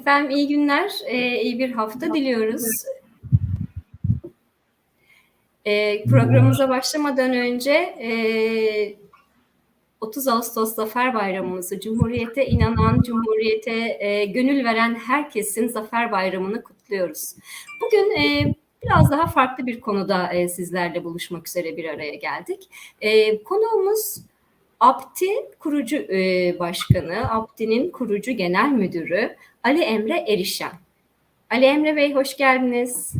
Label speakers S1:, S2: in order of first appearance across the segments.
S1: Efendim iyi günler, e, iyi bir hafta diliyoruz. E, programımıza başlamadan önce e, 30 Ağustos Zafer Bayramımızı, Cumhuriyete inanan, Cumhuriyete e, gönül veren herkesin Zafer Bayramını kutluyoruz. Bugün e, biraz daha farklı bir konuda e, sizlerle buluşmak üzere bir araya geldik. E, konuğumuz APTİ kurucu e, başkanı, APTİ'nin kurucu genel müdürü Ali Emre Erişen. Ali Emre Bey hoş geldiniz.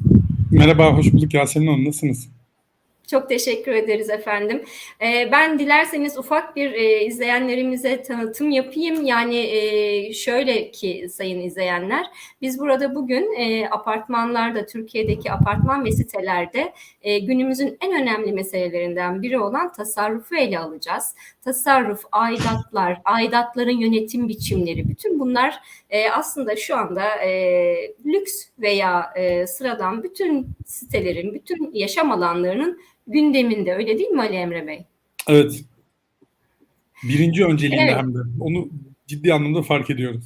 S2: Merhaba, hoş bulduk Yasemin Hanım. Nasılsınız?
S1: Çok teşekkür ederiz efendim. Ee, ben dilerseniz ufak bir e, izleyenlerimize tanıtım yapayım. Yani e, şöyle ki sayın izleyenler, biz burada bugün e, apartmanlarda, Türkiye'deki apartman ve sitelerde e, günümüzün en önemli meselelerinden biri olan tasarrufu ele alacağız. Tasarruf, aidatlar, aidatların yönetim biçimleri, bütün bunlar e, aslında şu anda e, lüks veya e, sıradan bütün sitelerin, bütün yaşam alanlarının gündeminde öyle değil mi Ali Emre Bey?
S2: Evet. Birinci önceliğinde
S1: Evet.
S2: hem de. Onu ciddi anlamda fark ediyoruz.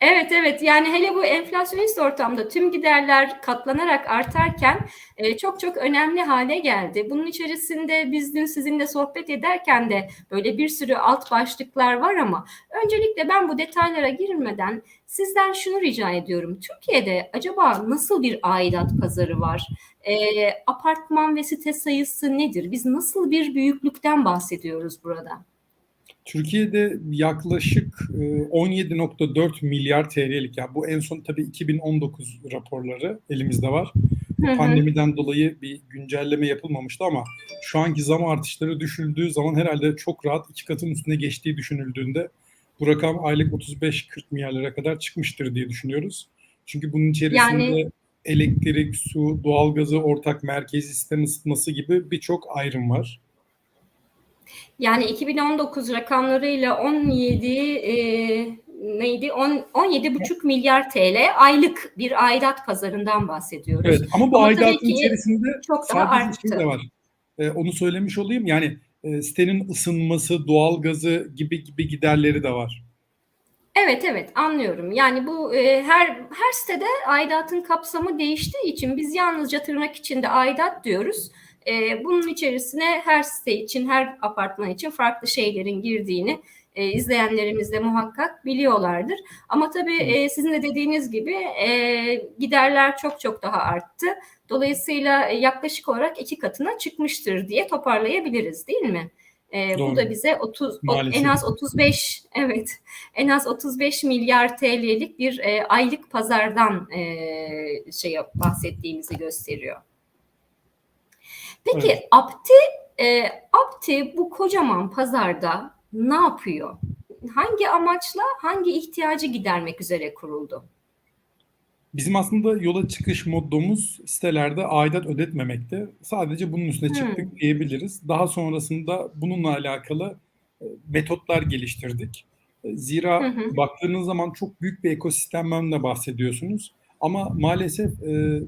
S1: Evet evet yani hele bu enflasyonist ortamda tüm giderler katlanarak artarken e, çok çok önemli hale geldi. Bunun içerisinde biz dün sizinle sohbet ederken de böyle bir sürü alt başlıklar var ama öncelikle ben bu detaylara girmeden sizden şunu rica ediyorum. Türkiye'de acaba nasıl bir aidat pazarı var? E, apartman ve site sayısı nedir? Biz nasıl bir büyüklükten bahsediyoruz burada?
S2: Türkiye'de yaklaşık e, 17.4 milyar TL'lik ya bu en son tabii 2019 raporları elimizde var.
S1: Hı hı.
S2: Pandemiden dolayı bir güncelleme yapılmamıştı ama şu anki zam artışları düşüldüğü zaman herhalde çok rahat iki katın üstüne geçtiği düşünüldüğünde bu rakam aylık 35-40 milyarlara kadar çıkmıştır diye düşünüyoruz. Çünkü bunun içerisinde
S1: Yani-
S2: elektrik, su, doğalgazı, ortak merkezi sistem ısıtması gibi birçok ayrım var.
S1: Yani 2019 rakamlarıyla 17 e, neydi? 10, 17,5 milyar TL aylık bir aidat pazarından bahsediyoruz.
S2: Evet ama bu
S1: Ama
S2: aidatın içerisinde
S1: çok daha
S2: sadece
S1: arttı.
S2: şey de var. Ee, onu söylemiş olayım. Yani e, sitenin ısınması, doğalgazı gibi gibi giderleri de var.
S1: Evet evet anlıyorum. Yani bu e, her her sitede aidatın kapsamı değiştiği için biz yalnızca tırnak içinde aidat diyoruz. E, bunun içerisine her site için, her apartman için farklı şeylerin girdiğini e, izleyenlerimiz de muhakkak biliyorlardır. Ama tabii e, sizin de dediğiniz gibi e, giderler çok çok daha arttı. Dolayısıyla yaklaşık olarak iki katına çıkmıştır diye toparlayabiliriz değil mi? E, bu da bize 30 o-
S2: Maalesef.
S1: en az 35 evet en az 35 milyar TL'lik bir e, aylık pazardan e, şey bahsettiğimizi gösteriyor. Peki
S2: Evet.
S1: Apti e, Apti bu kocaman pazarda ne yapıyor? Hangi amaçla, hangi ihtiyacı gidermek üzere kuruldu?
S2: Bizim aslında yola çıkış modumuz sitelerde aidat ödetmemekte. Sadece bunun üstüne
S1: Hmm.
S2: çıktık diyebiliriz. Daha sonrasında bununla alakalı e, metotlar geliştirdik. E, Zira
S1: Hı hı.
S2: baktığınız zaman çok büyük bir ekosistemden de bahsediyorsunuz. Ama maalesef e,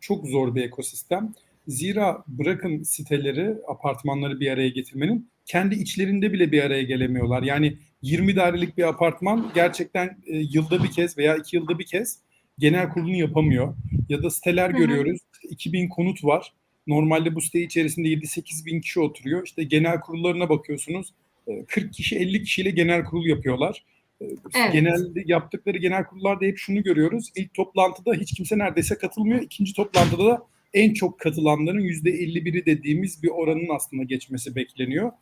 S2: çok zor bir ekosistem. Zira bırakın siteleri, apartmanları bir araya getirmenin kendi içlerinde bile bir araya gelemiyorlar. Yani 20 dairelik bir apartman gerçekten e, yılda bir kez veya iki yılda bir kez genel kurulunu yapamıyor. Ya da siteler
S1: Hı hı.
S2: görüyoruz. 2000 konut var. Normalde bu site içerisinde 7-8 bin kişi oturuyor. İşte genel kurullarına bakıyorsunuz. e, 40 kişi 50 kişiyle genel kurul yapıyorlar. E,
S1: Evet.
S2: Genelde yaptıkları genel kurullarda hep şunu görüyoruz. İlk toplantıda hiç kimse neredeyse katılmıyor. İkinci toplantıda da en çok katılanların %51'i dediğimiz bir oranın aslında geçmesi bekleniyor.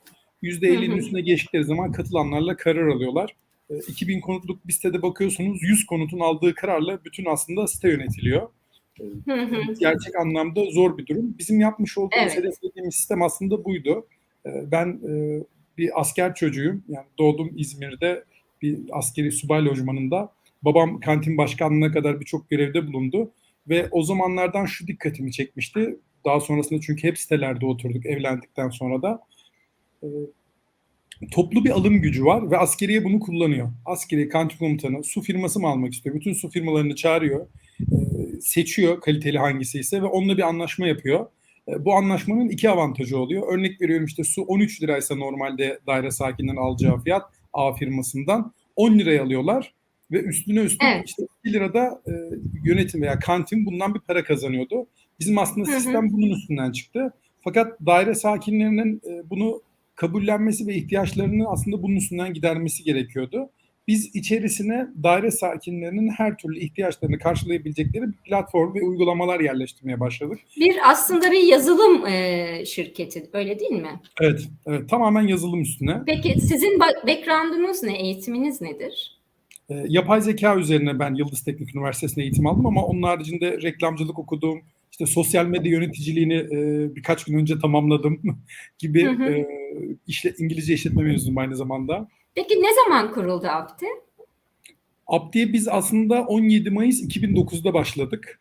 S2: %50'nin
S1: Hı hı.
S2: üstüne geçtikleri zaman katılanlarla karar alıyorlar. E, 2000 konutluk bir sitede bakıyorsunuz 100 konutun aldığı kararla bütün aslında site yönetiliyor.
S1: Hı.
S2: Gerçek anlamda zor bir durum. Bizim yapmış olduğumuz
S1: Evet.
S2: hedeflediğimiz sistem aslında buydu. E, Ben e, bir asker çocuğuyum. Yani doğdum İzmir'de bir askeri subay lojmanında. Babam kantin başkanlığına kadar birçok görevde bulundu. Ve o zamanlardan şu dikkatimi çekmişti. Daha sonrasında çünkü hep sitelerde oturduk evlendikten sonra da. E, toplu bir alım gücü var ve askeriye bunu kullanıyor. Askeri kantin komutanı su firması mı almak istiyor? Bütün su firmalarını çağırıyor. E, seçiyor kaliteli hangisi ise ve onunla bir anlaşma yapıyor. E, bu anlaşmanın iki avantajı oluyor. Örnek veriyorum işte su 13 liraysa normalde daire sakininin alacağı fiyat A firmasından 10 liraya alıyorlar. Ve üstüne üstlük
S1: Evet.
S2: işte 2 lirada e, yönetim veya kantin bundan bir para kazanıyordu. Bizim aslında
S1: Hı hı.
S2: sistem bunun üstünden çıktı. Fakat daire sakinlerinin e, bunu kabullenmesi ve ihtiyaçlarını aslında bunun üstünden gidermesi gerekiyordu. Biz içerisine daire sakinlerinin her türlü ihtiyaçlarını karşılayabilecekleri bir platform ve uygulamalar yerleştirmeye başladık.
S1: Bir aslında bir yazılım e, şirketi öyle değil mi?
S2: Evet, evet tamamen yazılım üstüne.
S1: Peki sizin ba- background'unuz ne? Eğitiminiz nedir?
S2: E, yapay zeka üzerine ben Yıldız Teknik Üniversitesi'nde eğitim aldım ama onun haricinde reklamcılık okudum. İşte sosyal medya yöneticiliğini e, birkaç gün önce tamamladım gibi
S1: Hı hı.
S2: e, işle, İngilizce işletme mezunuyum aynı zamanda.
S1: Peki ne zaman kuruldu Apti?
S2: Apti'ye biz aslında 17 Mayıs 2009'da başladık.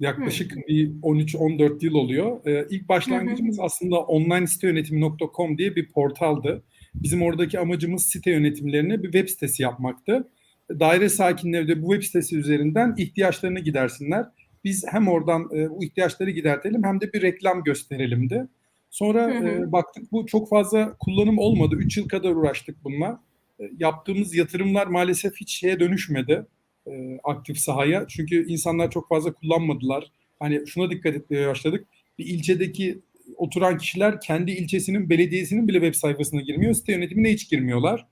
S2: Yaklaşık bir 13-14 yıl oluyor. Ee, ilk başlangıcımız aslında onlinesiteyönetimi.com diye bir portaldı. Bizim oradaki amacımız site yönetimlerine bir web sitesi yapmaktı. Daire sakinleri de bu web sitesi üzerinden ihtiyaçlarını gidersinler. Biz hem oradan e, bu ihtiyaçları gidertelim hem de bir reklam gösterelimdi. Sonra
S1: Hı hı.
S2: e, baktık bu çok fazla kullanım olmadı. 3 yıl kadar uğraştık bununla. E, yaptığımız yatırımlar maalesef hiç şeye dönüşmedi e, aktif sahaya. Çünkü insanlar çok fazla kullanmadılar. Hani şuna dikkat etmeye başladık. Bir ilçedeki oturan kişiler kendi ilçesinin belediyesinin bile web sayfasına girmiyor. Site yönetimine hiç girmiyorlar.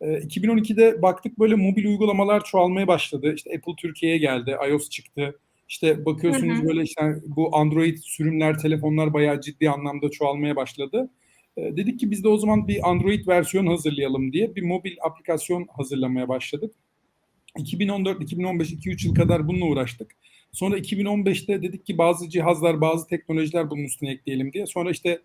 S2: E, 2012'de baktık böyle mobil uygulamalar çoğalmaya başladı. İşte Apple Türkiye'ye geldi, iOS çıktı. İşte bakıyorsunuz
S1: Hı hı.
S2: böyle işte bu Android sürümler, telefonlar bayağı ciddi anlamda çoğalmaya başladı. E, dedik ki biz de o zaman bir Android versiyon hazırlayalım diye bir mobil aplikasyon hazırlamaya başladık. 2014, 2015, 2-3 yıl kadar bununla uğraştık. Sonra 2015'te dedik ki bazı cihazlar, bazı teknolojiler bunun üstüne ekleyelim diye. Sonra işte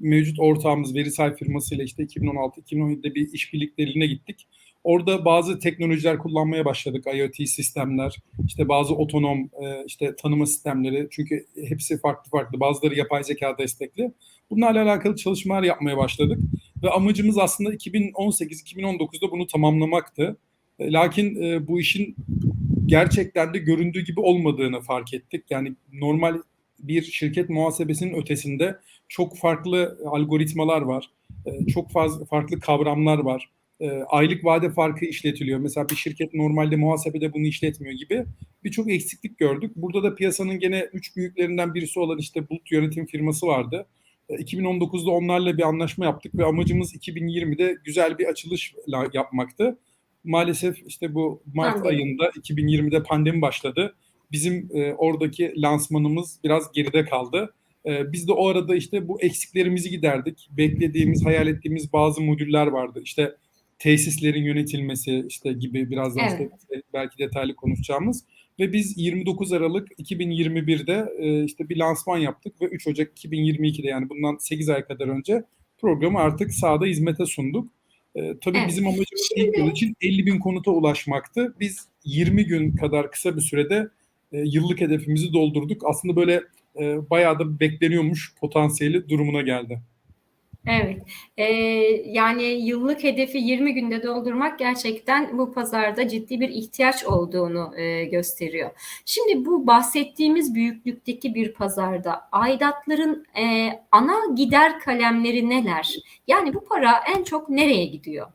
S2: mevcut ortağımız Verisay firmasıyla işte 2016-2017'de bir işbirlikleriyle gittik. Orada bazı teknolojiler kullanmaya başladık. IoT sistemler, işte bazı otonom e, işte tanıma sistemleri. Çünkü hepsi farklı farklı. Bazıları yapay zeka destekli. Bunlarla alakalı çalışmalar yapmaya başladık. Ve amacımız aslında 2018-2019'da bunu tamamlamaktı. E, Lakin e, bu işin gerçekten de göründüğü gibi olmadığını fark ettik. Yani normal bir şirket muhasebesinin ötesinde çok farklı algoritmalar var. E, çok fazla farklı kavramlar var. E, aylık vade farkı işletiliyor. Mesela bir şirket normalde muhasebede bunu işletmiyor gibi birçok eksiklik gördük. Burada da piyasanın gene üç büyüklerinden birisi olan işte Bulut Yönetim firması vardı. E, 2019'da onlarla bir anlaşma yaptık ve amacımız 2020'de güzel bir açılış yapmaktı maalesef işte bu Mart
S1: Pandemi.
S2: ayında 2020'de pandemi başladı. Bizim e, oradaki lansmanımız biraz geride kaldı. E, biz de o arada işte bu eksiklerimizi giderdik. Beklediğimiz, hayal ettiğimiz bazı modüller vardı. İşte tesislerin yönetilmesi işte gibi biraz daha
S1: Evet.
S2: işte belki detaylı konuşacağımız. Ve biz 29 Aralık 2021'de e, işte bir lansman yaptık ve 3 Ocak 2022'de yani bundan 8 ay kadar önce programı artık sahada hizmete sunduk. Ee, tabii
S1: Evet.
S2: bizim amacımız ilk yıl için 50 bin konuta ulaşmaktı. Biz 20 gün kadar kısa bir sürede e, yıllık hedefimizi doldurduk. Aslında böyle e, bayağı da bekleniyormuş potansiyeli durumuna geldi.
S1: Evet. Ee, yani yıllık hedefi 20 günde doldurmak gerçekten bu pazarda ciddi bir ihtiyaç olduğunu e, gösteriyor. Şimdi bu bahsettiğimiz büyüklükteki bir pazarda aidatların e, ana gider kalemleri neler? Yani bu para en çok nereye gidiyor?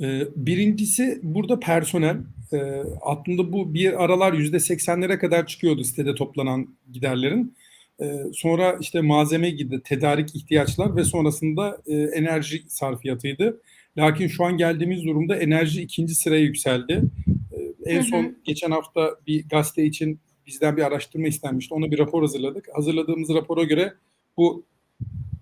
S2: Ee, Birincisi burada personel. Ee, Aslında bu bir aralar %80'lere kadar çıkıyordu sitede toplanan giderlerin. Ee, Sonra işte malzeme gibi tedarik ihtiyaçlar ve sonrasında e, enerji sarfiyatıydı. Lakin şu an geldiğimiz durumda enerji ikinci sıraya yükseldi. Ee, En
S1: Hı hı.
S2: son geçen hafta bir gazete için bizden bir araştırma istenmişti. Ona bir rapor hazırladık. Hazırladığımız rapora göre bu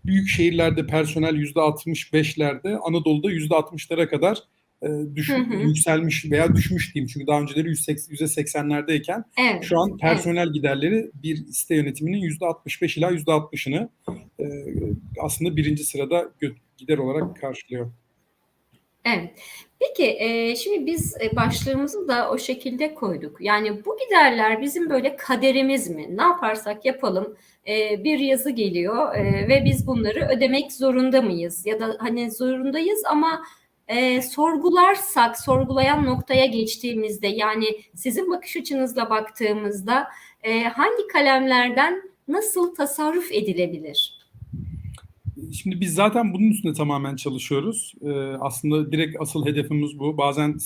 S2: büyük şehirlerde personel %65'lerde, Anadolu'da %60'lara kadar e, düş,
S1: Hı hı.
S2: yükselmiş veya düşmüş diyeyim. Çünkü daha önceleri %80'lerdeyken
S1: Evet.
S2: şu an personel giderleri bir site yönetiminin %65 ila %60'ını e, aslında birinci sırada gider olarak karşılıyor.
S1: Evet. Peki e, şimdi biz e, başlığımızı da o şekilde koyduk. Yani bu giderler bizim böyle kaderimiz mi? Ne yaparsak yapalım e, bir yazı geliyor e, ve biz bunları ödemek zorunda mıyız? Ya da hani zorundayız ama e, sorgularsak, sorgulayan noktaya geçtiğimizde yani sizin bakış açınızla baktığımızda e, hangi kalemlerden nasıl tasarruf edilebilir?
S2: Şimdi biz zaten bunun üstünde tamamen çalışıyoruz. Ee, aslında direkt asıl hedefimiz bu. Bazen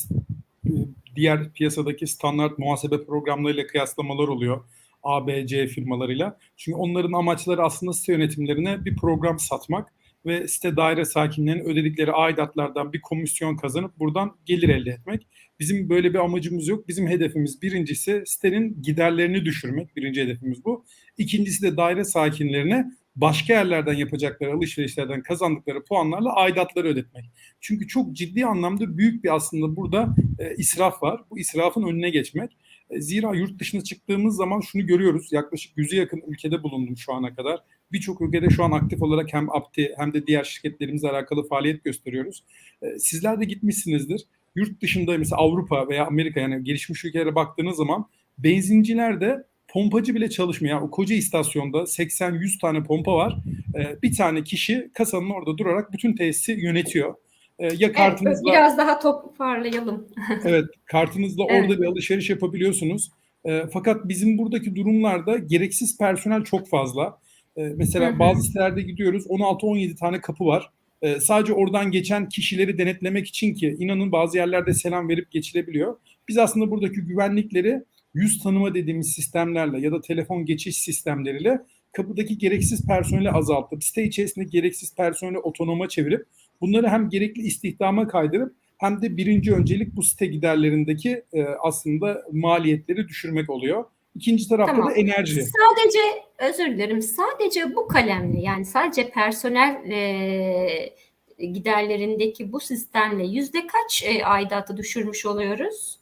S2: diğer piyasadaki standart muhasebe programlarıyla kıyaslamalar oluyor. A, B, C firmalarıyla. Çünkü onların amaçları aslında site yönetimlerine bir program satmak ve site daire sakinlerinin ödedikleri aidatlardan bir komisyon kazanıp buradan gelir elde etmek. Bizim böyle bir amacımız yok. Bizim hedefimiz birincisi sitenin giderlerini düşürmek. Birinci hedefimiz bu. İkincisi de daire sakinlerine başka yerlerden yapacakları alışverişlerden kazandıkları puanlarla aidatları ödetmek. Çünkü çok ciddi anlamda büyük bir aslında burada e, israf var. Bu israfın önüne geçmek. E, zira yurt dışına çıktığımız zaman şunu görüyoruz. Yaklaşık yüze yakın ülkede bulundum şu ana kadar. Birçok ülkede şu an aktif olarak hem Apti hem de diğer şirketlerimizle alakalı faaliyet gösteriyoruz. E, sizler de gitmişsinizdir. Yurt dışında mesela Avrupa veya Amerika yani gelişmiş ülkelere baktığınız zaman benzincilerde pompacı bile çalışmıyor. Yani o koca istasyonda 80-100 tane pompa var. Ee, bir tane kişi kasanın orada durarak bütün tesisi yönetiyor. Ee, ya
S1: Evet,
S2: kartınızla
S1: biraz daha toparlayalım.
S2: evet kartınızla
S1: Evet.
S2: orada bir alışveriş yapabiliyorsunuz. Ee, fakat bizim buradaki durumlarda gereksiz personel çok fazla. Ee, mesela
S1: Hı hı.
S2: bazı sitelerde gidiyoruz 16-17 tane kapı var. Ee, sadece oradan geçen kişileri denetlemek için ki inanın bazı yerlerde selam verip geçilebiliyor. Biz aslında buradaki güvenlikleri yüz tanıma dediğimiz sistemlerle ya da telefon geçiş sistemleriyle kapıdaki gereksiz personeli azaltıp site içerisinde gereksiz personeli otonoma çevirip bunları hem gerekli istihdama kaydırıp hem de birinci öncelik bu site giderlerindeki e, aslında maliyetleri düşürmek oluyor. İkinci tarafta
S1: Tamam.
S2: da enerji.
S1: Sadece özür dilerim. Sadece bu kalemle yani sadece personel e, giderlerindeki bu sistemle yüzde kaç e, aidatı düşürmüş oluyoruz?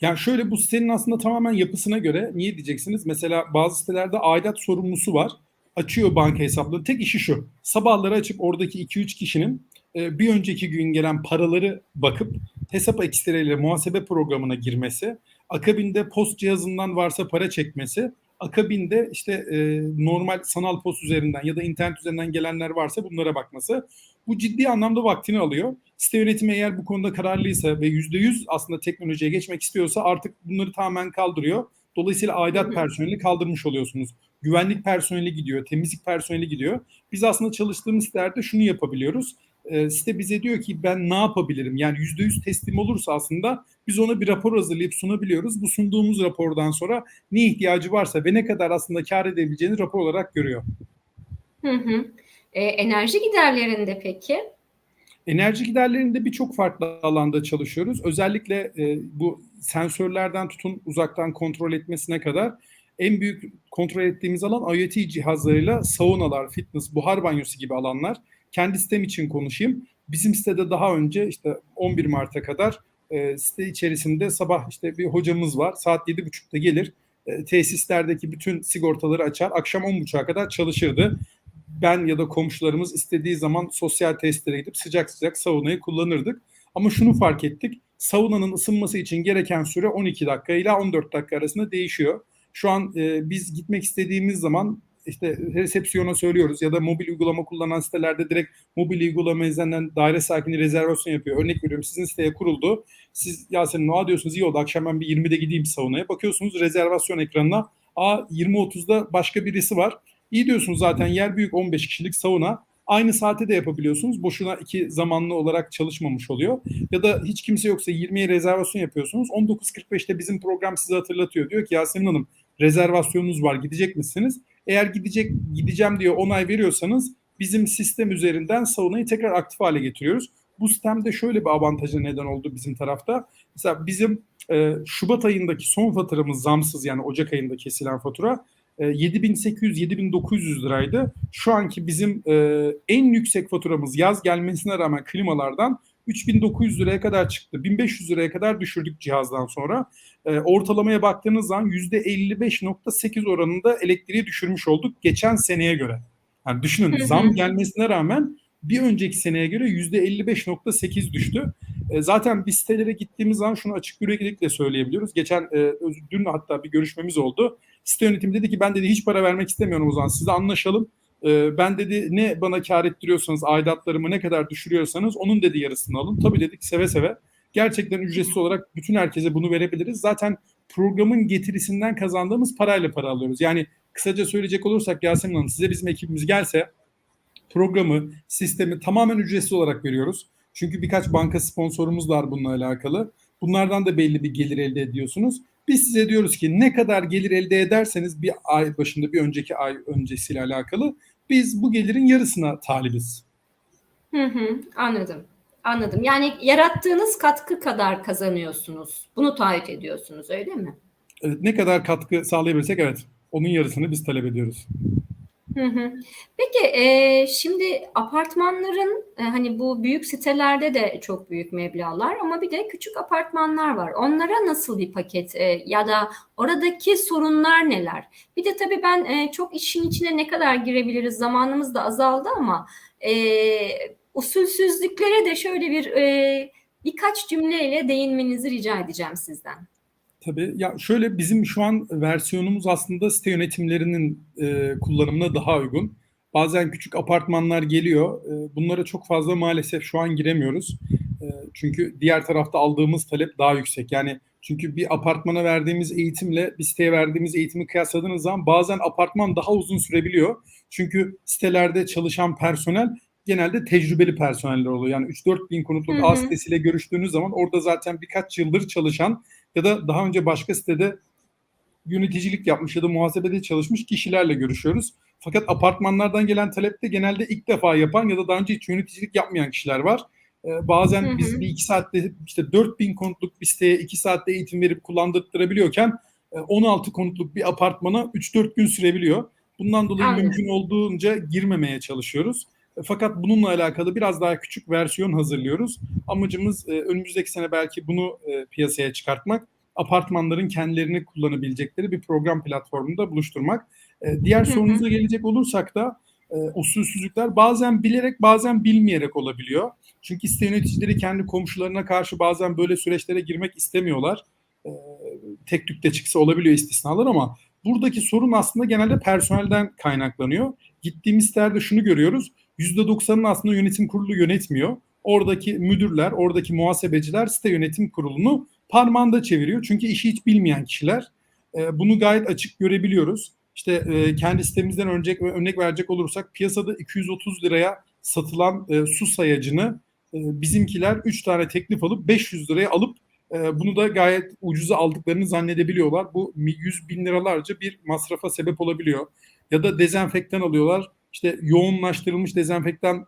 S2: Yani şöyle bu sitenin aslında tamamen yapısına göre niye diyeceksiniz? Mesela bazı sitelerde aidat sorumlusu var. Açıyor banka hesapları. Tek işi şu. Sabahları açıp oradaki 2-3 kişinin e, bir önceki gün gelen paraları bakıp hesap ekstreleriyle muhasebe programına girmesi, akabinde post cihazından varsa para çekmesi, akabinde işte e, normal sanal post üzerinden ya da internet üzerinden gelenler varsa bunlara bakması. Bu ciddi anlamda vaktini alıyor. Site yönetimi eğer bu konuda kararlıysa ve %100 aslında teknolojiye geçmek istiyorsa artık bunları tamamen kaldırıyor. Dolayısıyla aidat personeli kaldırmış oluyorsunuz. Güvenlik personeli gidiyor, temizlik personeli gidiyor. Biz aslında çalıştığımız sitelerde şunu yapabiliyoruz. E, site bize diyor ki ben ne yapabilirim? Yani %100 teslim olursa aslında biz ona bir rapor hazırlayıp sunabiliyoruz. Bu sunduğumuz rapordan sonra ne ihtiyacı varsa ve ne kadar aslında kar edebileceğini rapor olarak görüyor.
S1: Hı hı. E, enerji giderlerinde peki?
S2: Enerji giderlerinde birçok farklı alanda çalışıyoruz. Özellikle e, bu sensörlerden tutun uzaktan kontrol etmesine kadar en büyük kontrol ettiğimiz alan IoT cihazlarıyla saunalar, fitness, buhar banyosu gibi alanlar. Kendi sitem için konuşayım. Bizim sitede daha önce işte 11 Mart'a kadar e, site içerisinde sabah işte bir hocamız var. Saat 7.30'da gelir. E, tesislerdeki bütün sigortaları açar. Akşam 10.30'a kadar çalışırdı ben ya da komşularımız istediği zaman sosyal testlere gidip sıcak sıcak saunayı kullanırdık. Ama şunu fark ettik. Saunanın ısınması için gereken süre 12 dakika ile 14 dakika arasında değişiyor. Şu an e, biz gitmek istediğimiz zaman işte resepsiyona söylüyoruz ya da mobil uygulama kullanan sitelerde direkt mobil uygulama üzerinden daire sakini rezervasyon yapıyor. Örnek veriyorum sizin siteye kuruldu. Siz Yasemin Noğa diyorsunuz iyi oldu akşam ben bir 20'de gideyim saunaya. Bakıyorsunuz rezervasyon ekranına a 20.30'da başka birisi var. İyi diyorsunuz zaten yer büyük 15 kişilik sauna. Aynı saate de yapabiliyorsunuz. Boşuna iki zamanlı olarak çalışmamış oluyor. Ya da hiç kimse yoksa 20'ye rezervasyon yapıyorsunuz. 19.45'te bizim program size hatırlatıyor. Diyor ki Yasemin Hanım rezervasyonunuz var gidecek misiniz? Eğer gidecek gideceğim diye onay veriyorsanız bizim sistem üzerinden saunayı tekrar aktif hale getiriyoruz. Bu sistemde şöyle bir avantajı neden oldu bizim tarafta. Mesela bizim e, Şubat ayındaki son faturamız zamsız yani Ocak ayında kesilen fatura 7800-7900 liraydı. Şu anki bizim e, en yüksek faturamız yaz gelmesine rağmen klimalardan 3900 liraya kadar çıktı. 1500 liraya kadar düşürdük cihazdan sonra. E, ortalamaya baktığınız zaman %55.8 oranında elektriği düşürmüş olduk geçen seneye göre. Yani düşünün zam gelmesine rağmen bir önceki seneye göre %55.8 düştü. E, zaten biz sitelere gittiğimiz zaman şunu açık yüreklilikle söyleyebiliyoruz. Geçen e, dün hatta bir görüşmemiz oldu. Site yönetimi dedi ki ben dedi hiç para vermek istemiyorum o zaman size anlaşalım. E, ben dedi ne bana kar ettiriyorsanız aidatlarımı ne kadar düşürüyorsanız onun dedi yarısını alın. Tabii dedik seve seve. Gerçekten ücretsiz olarak bütün herkese bunu verebiliriz. Zaten programın getirisinden kazandığımız parayla para alıyoruz. Yani kısaca söyleyecek olursak Yasemin Hanım size bizim ekibimiz gelse programı, sistemi tamamen ücretsiz olarak veriyoruz. Çünkü birkaç banka sponsorumuz var bununla alakalı. Bunlardan da belli bir gelir elde ediyorsunuz. Biz size diyoruz ki ne kadar gelir elde ederseniz bir ay başında bir önceki ay öncesiyle alakalı biz bu gelirin yarısına talibiz.
S1: Hı hı, anladım. Anladım. Yani yarattığınız katkı kadar kazanıyorsunuz. Bunu taahhüt ediyorsunuz, öyle mi?
S2: Evet, ne kadar katkı sağlayabilirsek evet onun yarısını biz talep ediyoruz.
S1: Peki e, şimdi apartmanların e, hani bu büyük sitelerde de çok büyük meblağlar ama bir de küçük apartmanlar var. Onlara nasıl bir paket e, ya da oradaki sorunlar neler? Bir de tabii ben e, çok işin içine ne kadar girebiliriz zamanımız da azaldı ama e, usulsüzlüklere de şöyle bir e, birkaç cümleyle değinmenizi rica edeceğim sizden.
S2: Tabii ya şöyle bizim şu an versiyonumuz aslında site yönetimlerinin e, kullanımına daha uygun. Bazen küçük apartmanlar geliyor. E, bunlara çok fazla maalesef şu an giremiyoruz. E, çünkü diğer tarafta aldığımız talep daha yüksek. Yani çünkü bir apartmana verdiğimiz eğitimle bir siteye verdiğimiz eğitimi kıyasladığınız zaman bazen apartman daha uzun sürebiliyor. Çünkü sitelerde çalışan personel genelde tecrübeli personeller oluyor. Yani 3-4 bin konutluk. A sitesiyle görüştüğünüz zaman orada zaten birkaç yıldır çalışan ya da daha önce başka sitede yöneticilik yapmış ya da muhasebede çalışmış kişilerle görüşüyoruz. Fakat apartmanlardan gelen talepte genelde ilk defa yapan ya da daha önce hiç yöneticilik yapmayan kişiler var. Ee, bazen
S1: Hı hı.
S2: biz bir iki saatte işte 4000 konutluk bir siteye iki saatte eğitim verip kullandırtırabiliyorken e, 16 konutluk bir apartmana 3-4 gün sürebiliyor. Bundan dolayı
S1: Anladım.
S2: mümkün olduğunca girmemeye çalışıyoruz. Fakat bununla alakalı biraz daha küçük versiyon hazırlıyoruz. Amacımız e, önümüzdeki sene belki bunu e, piyasaya çıkartmak. Apartmanların kendilerini kullanabilecekleri bir program platformunda buluşturmak. E, diğer sorunuza gelecek olursak da usulsüzlükler bazen bilerek bazen bilmeyerek olabiliyor. Çünkü site yöneticileri kendi komşularına karşı bazen böyle süreçlere girmek istemiyorlar. Tek tük de çıksa olabiliyor istisnalar ama buradaki sorun aslında genelde personelden kaynaklanıyor. Gittiğimiz sitelerde şunu görüyoruz. %90'ın aslında yönetim kurulu yönetmiyor. Oradaki müdürler, oradaki muhasebeciler site yönetim kurulunu parmağında çeviriyor. Çünkü işi hiç bilmeyen kişiler. E, bunu gayet açık görebiliyoruz. İşte e, kendi sitemizden örnek örnek verecek olursak piyasada 230 liraya satılan e, su sayacını e, bizimkiler 3 tane teklif alıp 500 liraya alıp bunu da gayet ucuza aldıklarını zannedebiliyorlar. Bu 100 bin liralarca bir masrafa sebep olabiliyor. Ya da dezenfektan alıyorlar. İşte yoğunlaştırılmış dezenfektan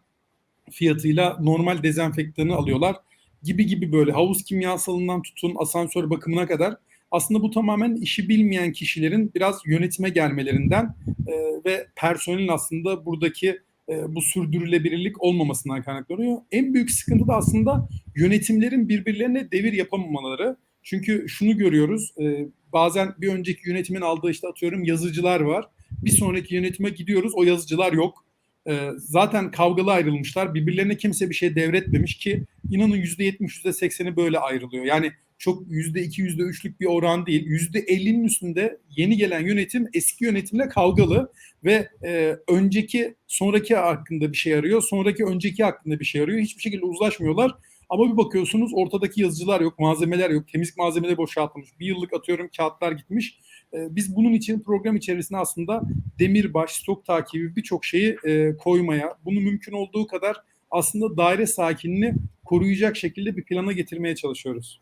S2: fiyatıyla normal dezenfektanı alıyorlar gibi gibi böyle havuz kimyasalından tutun asansör bakımına kadar aslında bu tamamen işi bilmeyen kişilerin biraz yönetime gelmelerinden e, ve personelin aslında buradaki e, bu sürdürülebilirlik olmamasından kaynaklanıyor. En büyük sıkıntı da aslında yönetimlerin birbirlerine devir yapamamaları. Çünkü şunu görüyoruz, e, bazen bir önceki yönetimin aldığı işte atıyorum yazıcılar var. Bir sonraki yönetime gidiyoruz, o yazıcılar yok. E, zaten kavgalı ayrılmışlar, birbirlerine kimse bir şey devretmemiş ki inanın %70, %80'i böyle ayrılıyor. Yani çok %2, %3'lük bir oran değil. %50'nin üstünde yeni gelen yönetim eski yönetimle kavgalı ve e, önceki sonraki hakkında bir şey arıyor, sonraki önceki hakkında bir şey arıyor. Hiçbir şekilde uzlaşmıyorlar. Ama bir bakıyorsunuz ortadaki yazıcılar yok, malzemeler yok, temizlik malzemeleri boşaltılmış. Bir yıllık atıyorum kağıtlar gitmiş. E, biz bunun için program içerisinde aslında demirbaş, stok takibi birçok şeyi e, koymaya, bunu mümkün olduğu kadar aslında daire sakinini koruyacak şekilde bir plana getirmeye çalışıyoruz.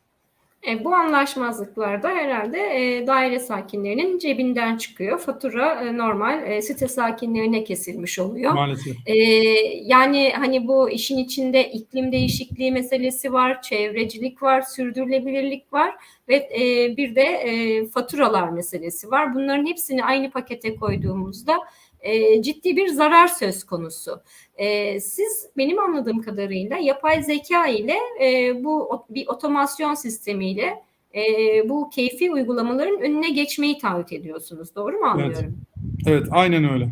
S1: E, bu anlaşmazlıklarda herhalde e, daire sakinlerinin cebinden çıkıyor. Fatura e, normal e, site sakinlerine kesilmiş oluyor.
S2: Maalesef.
S1: E, yani hani bu işin içinde iklim değişikliği meselesi var, çevrecilik var, sürdürülebilirlik var ve e, bir de e, faturalar meselesi var. Bunların hepsini aynı pakete koyduğumuzda e, ciddi bir zarar söz konusu. E, siz benim anladığım kadarıyla yapay zeka ile e, bu bir otomasyon sistemiyle e, bu keyfi uygulamaların önüne geçmeyi taahhüt ediyorsunuz. Doğru mu anlıyorum?
S2: Evet, aynen öyle.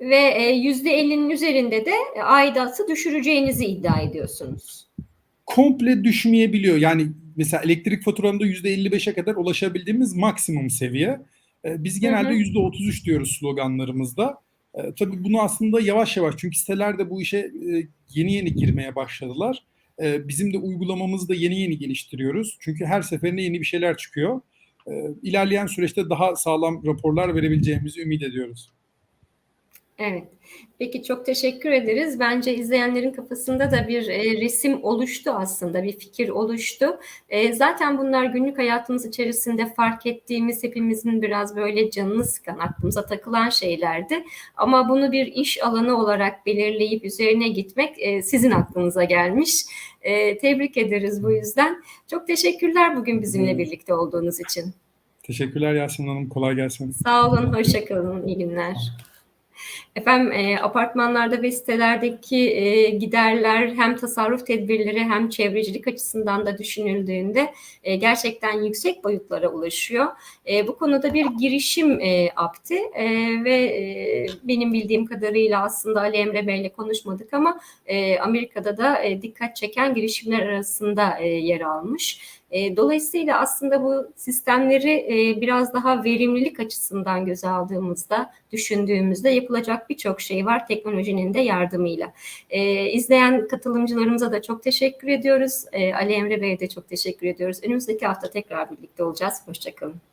S1: Ve e, %50'nin üzerinde de aidatı düşüreceğinizi iddia ediyorsunuz.
S2: komple düşmeyebiliyor. Yani mesela elektrik faturamda %55'e kadar ulaşabildiğimiz maksimum seviye. Ee, Biz genelde
S1: Hı hı.
S2: %33 diyoruz sloganlarımızda. Ee, Tabii bunu aslında yavaş yavaş çünkü siteler de bu işe e, yeni yeni girmeye başladılar. Ee, Bizim de uygulamamızı da yeni yeni geliştiriyoruz. Çünkü her seferinde yeni bir şeyler çıkıyor. Ee, İlerleyen süreçte daha sağlam raporlar verebileceğimizi ümit ediyoruz.
S1: Evet. Peki çok teşekkür ederiz. Bence izleyenlerin kafasında da bir e, resim oluştu aslında, bir fikir oluştu. E, zaten bunlar günlük hayatımız içerisinde fark ettiğimiz, hepimizin biraz böyle canını sıkan, aklımıza takılan şeylerdi. Ama bunu bir iş alanı olarak belirleyip üzerine gitmek e, sizin aklınıza gelmiş. E, tebrik ederiz bu yüzden. Çok teşekkürler bugün bizimle birlikte olduğunuz için.
S2: Teşekkürler Yasemin Hanım. Kolay gelsin.
S1: Sağ olun, hoşça kalın, iyi günler. Efendim e, apartmanlarda ve sitelerdeki e, giderler hem tasarruf tedbirleri hem çevrecilik açısından da düşünüldüğünde e, gerçekten yüksek boyutlara ulaşıyor. E, bu konuda bir girişim e, apti e, ve e, benim bildiğim kadarıyla aslında Ali Emre Bey'le konuşmadık ama e, Amerika'da da e, dikkat çeken girişimler arasında e, yer almış. E, dolayısıyla aslında bu sistemleri e, biraz daha verimlilik açısından göze aldığımızda, düşündüğümüzde yapılacak birçok şey var teknolojinin de yardımıyla. E, izleyen katılımcılarımıza da çok teşekkür ediyoruz. E, Ali Emre Bey'e de çok teşekkür ediyoruz. Önümüzdeki hafta tekrar birlikte olacağız. Hoşçakalın.